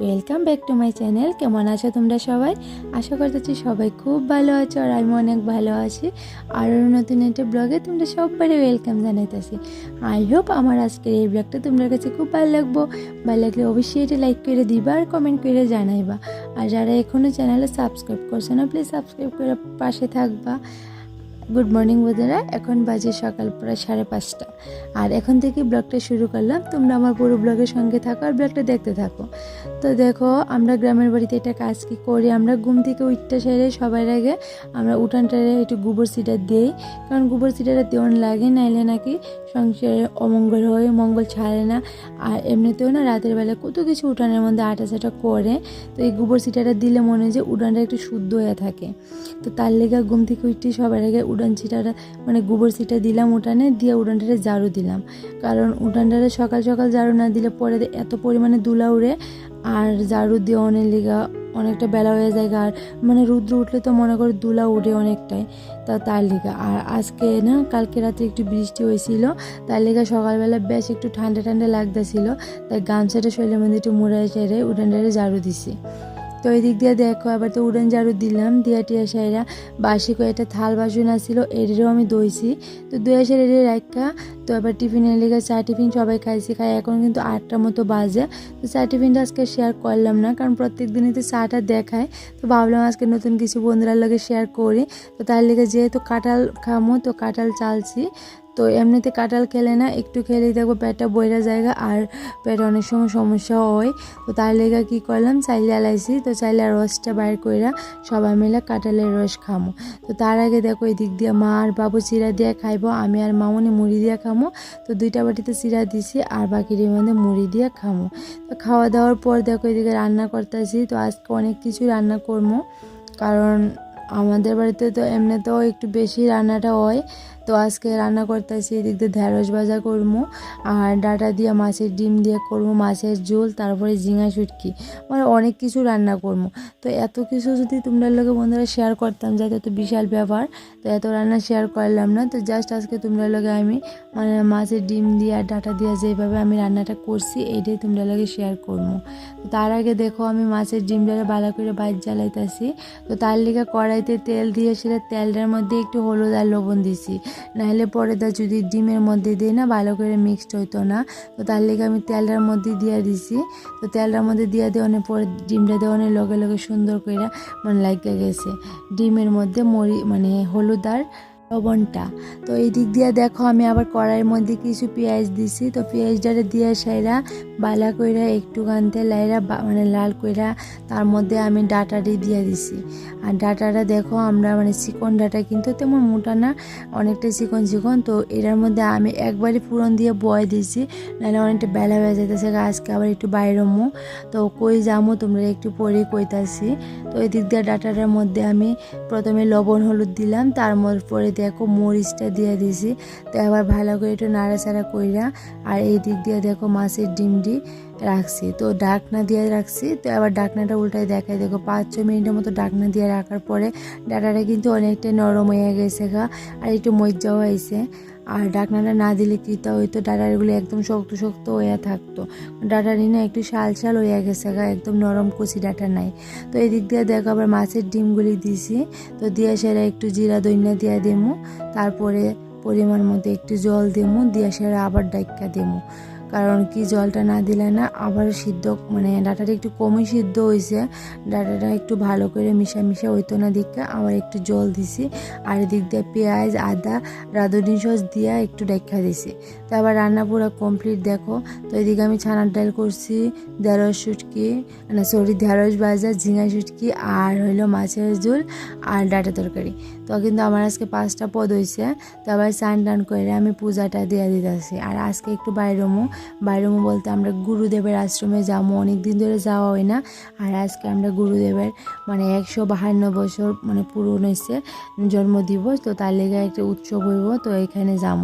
Welcome back to my channel কেমন আছো তোমরা সবাই? আশা করতেছি সবাই খুব ভালো আছো আর আমি অনেক ভালো আছি। আর নতুন একটা ব্লগে তোমরা সবাই ওয়েলকাম জানাইতেছি। আই হোপ আমার আজকের এই ব্লগটা তোমাদের কাছে খুব ভালো লাগবো। ভালো লাগলে অবশ্যই এটা লাইক করে দিবা আর কমেন্ট করে জানাইবা। আর যারা এখনও চ্যানেলে সাবস্ক্রাইব করছে না প্লিজ সাবস্ক্রাইব করে পাশে থাকবা। গুড মর্নিং বন্ধুরা। এখন বাজে সকাল প্রায় সাড়ে পাঁচটা। আর এখন থেকে ব্লগটা শুরু করলাম। তোমরা আমার পুরো ব্লগের সঙ্গে থাকো আর ব্লগটা দেখতে থাকো। তো দেখো, আমরা গ্রামের বাড়িতে এটা কাজ কি করি? আমরা ঘুম থেকে উঠতে সেরে সবার আগে আমরা উঠানটারে একটু গোবর সিটার দিই। কারণ গোবর সিটারে তেমন লাগে, নাইলে নাকি সংসারে অমঙ্গল হয়, মঙ্গল ছাড়ে না। আর এমনিতেও না রাতের বেলা কত কিছু উঠানের মধ্যে আটা চাটা করে। তো এই গোবর সিটাটা দিলে মনে হয় যে উঠানটা একটু শুদ্ধ হয়ে থাকে। তো তার লেগে ঘুম থেকে উঠতে সবার আগে উড়ান ছিটাটা মানে গোবর ছিটা দিলাম উঠানে, দিয়ে উড়ানটারে ঝাড়ু দিলাম। কারণ উঠানটারে সকাল সকাল ঝাড়ু না দিলে পরে এত পরিমাণে দুলা উড়ে আর ঝাড়ু দিয়ে অনেক লিগা অনেকটা বেলা হয়ে যায় আর মানে রুদ্র উঠলে তো মনে করো দুলা উঠে অনেকটাই, তা তার লেগে। আর আজকে না, কালকে রাতে একটু বৃষ্টি হয়েছিল, তার লেগে সকালবেলা বেশ একটু ঠান্ডা ঠান্ডা লাগতেছিল, তাই গামছাটা শরীরের মধ্যে একটু মুড়াই সেরে উঠানটারে ঝাড়ু দিছি। তো এই দিক দিয়ে দেখো, আবার তো উড়ান ঝাড়ু দিলাম, দিয়া টিয়া সাইরা। বাসি কয়েকটা থাল বাসন আসছিল এদেরও আমি দইছি। তো দুই আসে এদের রাখা তো আবার টিফিনের লেগে চা টিফিন সবাই খাইছি, খাই এখন কিন্তু আটটার মতো বাজে। তো চা টিফিনটা আজকে শেয়ার করলাম না, কারণ প্রত্যেক দিনই তো চাটা দেখায়। তো ভাবলাম আজকে নতুন কিছু বন্ধুরার লগে শেয়ার করি। তো তার লেগে যেহেতু কাঁঠাল খামো, তো কাঁঠাল চালছি। তো এমনিতে কাঁঠাল খেলে না, একটু খেলেই দেখব পেটটা বইরা জায়গা আর পেটে অনেক সময় সমস্যা হয়। তো তার লেগে কী করলাম? চাইলে আলাইছি তো চাইলে রসটা বাইর কইরা সবাই মিলে কাঁঠালের রস খামো। তো তার আগে দেখো এই দিক দিয়ে মা আর বাবু চিরা দিয়ে খাইবো, আমি আর মামুনি মুড়ি দিয়ে খামো। তো দুইটা বাটিতে চিরা দিছি আর বাকির মধ্যে মুড়ি দিয়ে খামো। তো খাওয়া দাওয়ার পর দেখো এদিকে রান্না করতেছি, তো আজকে অনেক কিছু রান্না করব কারণ আমাদের বাড়িতে তো এমনিতেও একটু বেশি রান্নাটা হয়। তো আজকে রান্না করতেছি এদিক দিয়ে ঢেঁড়স ভাজা করব, আর ডাটা দিয়ে, মাছের ডিম দিয়ে করব, মাছের ঝোল, তারপরে ঝিঙা শুটকি। মানে অনেক কিছু রান্না করব। তো এত কিছু যদি তোমরা লোকে বন্ধুরা শেয়ার করতাম যাতে তো বিশাল ব্যাপার, তো এত রান্না শেয়ার করলাম না। তো জাস্ট আজকে তোমরা লোকে আমি মানে মাছের ডিম দিয়ে আর ডাটা দিয়ে যেভাবে আমি রান্নাটা করছি এইটাই তোমরা লোকে শেয়ার করব। তার আগে দেখো আমি মাছের ডিমটা ভালো করে বাইর জ্বালাইতেছি। তো তার লিগে কড়াইতে তেল দিয়ে সেটা তেলটার মধ্যে একটু হলুদ আর লবণ দিছি। নাহলে পরে তা যদি ডিমের মধ্যে দিই না, ভালো করে মিক্সড হইতো না। তো তার লেগে আমি তেলটার মধ্যে দিয়ে দিছি। তো তেলটার মধ্যে দিয়ে দেওয়ানোর পরে ডিমটা দেওয়ানোর লগে লগে সুন্দর করে মানে লাগিয়ে গেছে। ডিমের মধ্যে মরি মানে হলুদ আর লবণটা। তো এই দিক দিয়ে দেখো আমি আবার কড়াইয়ের মধ্যে কিছু পেঁয়াজ দিছি। তো পেঁয়াজটারে দিয়ে সাইরা বালা কইরা একটু গানতে লাইরা মানে লাল কইরা তার মধ্যে আমি ডাটাটি দিয়ে দিছি। আর ডাটাটা দেখো আমরা মানে চিকন ডাটা কিন্তু তেমন মোটা না, অনেকটা চিকন চিকন। তো এটার মধ্যে আমি একবারই পুরন দিয়ে বয় দিছি, নাহলে অনেকটা বেলা হয়ে যেতেছে আজকে আবার একটু বাইরমো তো কই যামো তোমরা একটু পরে কইতাছি। তো এই দিক দিয়ে ডাটাটার মধ্যে আমি প্রথমে লবণ, হলুদ দিলাম, তার পরে দেখো মরিচটা দিয়ে দিছি। তো এবার ভালো করে একটু নাড়াচাড়া কইরা আর এই দিক দিয়ে দেখো মাছের ডিমটি রাখছি। তো ডাকনা দিয়ে রাখছি। তো আবার ডাকনাটা উল্টায় দেখায় দেখো পাঁচ ছ মিনিটের মতো ডাকনা দিয়ে রাখার পরে ডাটাটা কিন্তু অনেকটাই নরম হয়ে গেছে গা। আর একটু মজ্জাও হয়েছে। আর ডাকনাটা না দিলে কীটা হইতো ডাটারগুলো একদম শক্ত শক্ত হইয়া থাকতো। ডাটারি না একটু শাল শাল হইয়া গেছে গা, একদম নরম কচি ডাটা নাই। তো এদিক দিয়ে দেখো আবার মাছের ডিমগুলি দিছি। তো দিয়া সেরা একটু জিরা দইনা দিয়ে দেবো তারপরে পরিমাণ মতো একটু জল দেবো দিয়ে সেরা আবার ডাক্কা দেবো কারণ কি জলটা না দিলে না আবার সিদ্ধ মানে ডাটাটা একটু কমই সিদ্ধ হয়েছে ডাটাটা একটু ভালো করে মিশা মিশা হইতো না দিকে, আবার একটু জল দিছি। আর এদিক দিয়ে পেঁয়াজ, আদা, রাঁধুনি সস দিয়ে একটু দেখা দিছি। তো আবার রান্না পুরো কমপ্লিট দেখো। তো এদিকে আমি ছানার ডাল করছি, ঢেঁড়স শুটকি, না সরি ঢেঁড়স ভাজা, ঝিঙা শুটকি, আর হইল মাছের ঝোল আর ডাটা তরকারি। তো কিন্তু আমার আজকে পাঁচটা পদ হয়েছে তো আবার স্নান টান করে আমি পূজাটা দিয়ে দিতেছি। আর আজকে একটু বাইরমু বাইরমু বলতে আমরা গুরুদেবের আশ্রমে যাব অনেক দিন ধরে যাওয়া হয় না। আর আজকে আমরা গুরুদেবের মানে একশো বাহান্ন বছর মানে পূরণ হয়েছে জন্মদিবস, তো তার লেগে একটা উৎসব হইব, তো এখানে যাব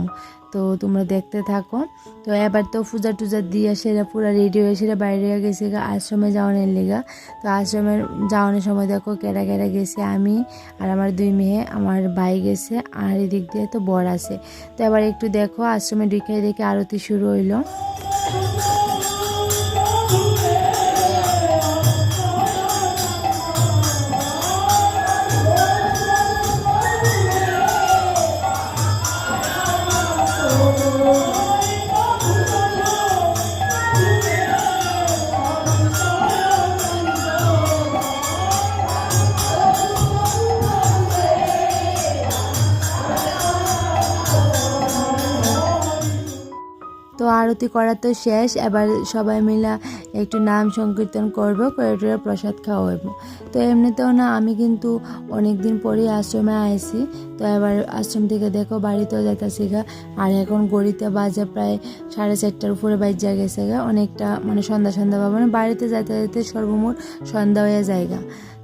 তো তোমরা দেখতে থাকো। তো এবার তো পূজা টুজা দিয়ে সেরা পুরো রেডি হয়ে সেরা বাইরে গেছে আশ্রমে যাওয়ানোর লেগা। তো আশ্রমে যাওয়ানোর সময় দেখো কেরা কেরা গেছে আমি আর আমার দুই মেয়ে, আমার ভাই গেছে আর এদিক দিয়ে তো বর আছে। তো এবার একটু দেখো আশ্রমে ঢুকে দেখে আরতি শুরু হইল। আরতি করা তো শেষ। এবার সবাই মিলে একটু নাম সংকীর্তন করব, করে টরে প্রসাদ খাওয়াবো। তো এমনিতেও না, আমি কিন্তু অনেক দিন পরেই আশ্রমে আইছি। তো এবার আশ্রম থেকে দেখো, বাড়িতেও যাইতেছি গা। আর এখন গড়িতে বাজে প্রায় সাড়ে চারটার উপরে বাজ্যা গেছে গা। অনেকটা মানে সন্ধ্যা সন্ধ্যা বা মানে বাড়িতে যাইতে যাইতে সর্বমোট সন্ধ্যা হয়ে যায়গা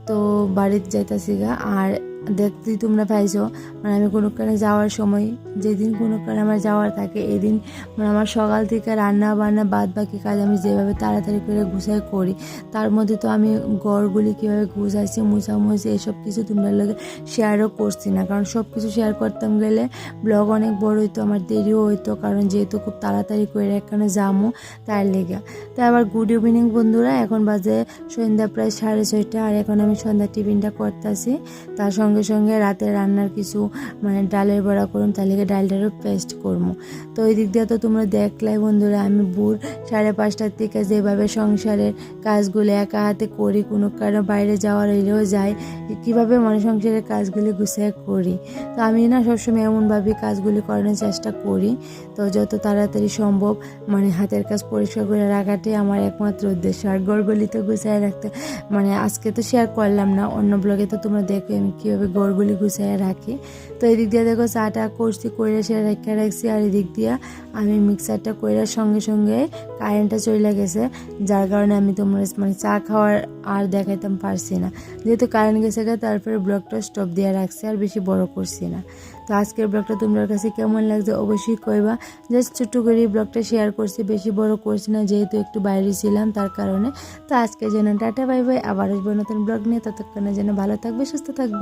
তো বাড়িতে যাইতেছি গা। আর দেখতেই তোমরা পাইছো। মানে আমি কোনো কারণে যাওয়ার সময়, যেদিন কোনো কারণে আমার যাওয়ার থাকে এই দিন মানে আমার সকাল থেকে রান্না বান্না বাদ বাকি কাজ আমি যেভাবে তাড়াতাড়ি করে গুছাই করি, তার মধ্যে তো আমি গড়গুলি কীভাবে গুছাইছি, মুছামুছি, এসব কিছু তোমরা লোকে শেয়ারও করছি না। কারণ সব কিছু শেয়ার করতাম গেলে ব্লগ অনেক বড় হইতো, আমার দেরিও হইতো, কারণ যেহেতু খুব তাড়াতাড়ি করে এখানে যামো তার লেগে। তো আবার গুড ইভিনিং বন্ধুরা, এখন বাজে সন্ধ্যা প্রায় সাড়ে ছয়টা, আর এখন আমি সন্ধ্যা টিফিনটা করতেছি। তার সঙ্গে সঙ্গে সঙ্গে রাতে রান্নার কিছু মানে ডালের বড়া করুন, তার লেগে ডালটারও পেস্ট করব। তো ওই দিক দিয়ে তো তোমরা দেখলাই বন্ধুরা, আমি ভোর সাড়ে পাঁচটার থেকে যেভাবে সংসারের কাজগুলো একা হাতে করি, কোনো কারণে বাইরে যাওয়ার এলেও যাই, কীভাবে মানে সংসারের কাজগুলি গুছিয়ে করি। তো আমি না সবসময় এমনভাবে কাজগুলি করানোর চেষ্টা করি, তো যত তাড়াতাড়ি সম্ভব মানে হাতের কাজ পরিষ্কার করে রাখাটাই আমার একমাত্র উদ্দেশ্য। আর গড়গুলি তো গুছিয়ে রাখতে মানে আজকে তো শেয়ার করলাম না, অন্য ব্লগে তো তোমরা দেখো আমি কীভাবে গড়গুলি গুছিয়ে রাখি। তো এদিক দিয়ে দেখো চাটা করছি, কইরা সে রেখে রাখছি, আর এদিক দিয়ে আমি মিক্সারটা কইরার সঙ্গে সঙ্গে কারেন্টটা চলে গেছে। যার কারণে আমি তোমরা মানে চা খাওয়ার আর দেখাইতাম পারছি না। যেহেতু কারেন্ট গেছে তারপরে ব্লগটা স্টপ দিয়ে রাখছি, আর বেশি বড় করছি না। তো আজকের ব্লগটা তোমার কাছে কেমন লাগছে অবশ্যই কইবা। জাস্ট ছোট্ট করে ব্লগটা শেয়ার করছি, বেশি বড় করছি না, যেহেতু একটু বাইরে ছিলাম তার কারণে। তো আজকে যেন টাটা, বাই বাই, আবার আসব নতুন ব্লগ নিয়ে, ততক্ষণে যেন ভালো থাকবে, সুস্থ থাকবে।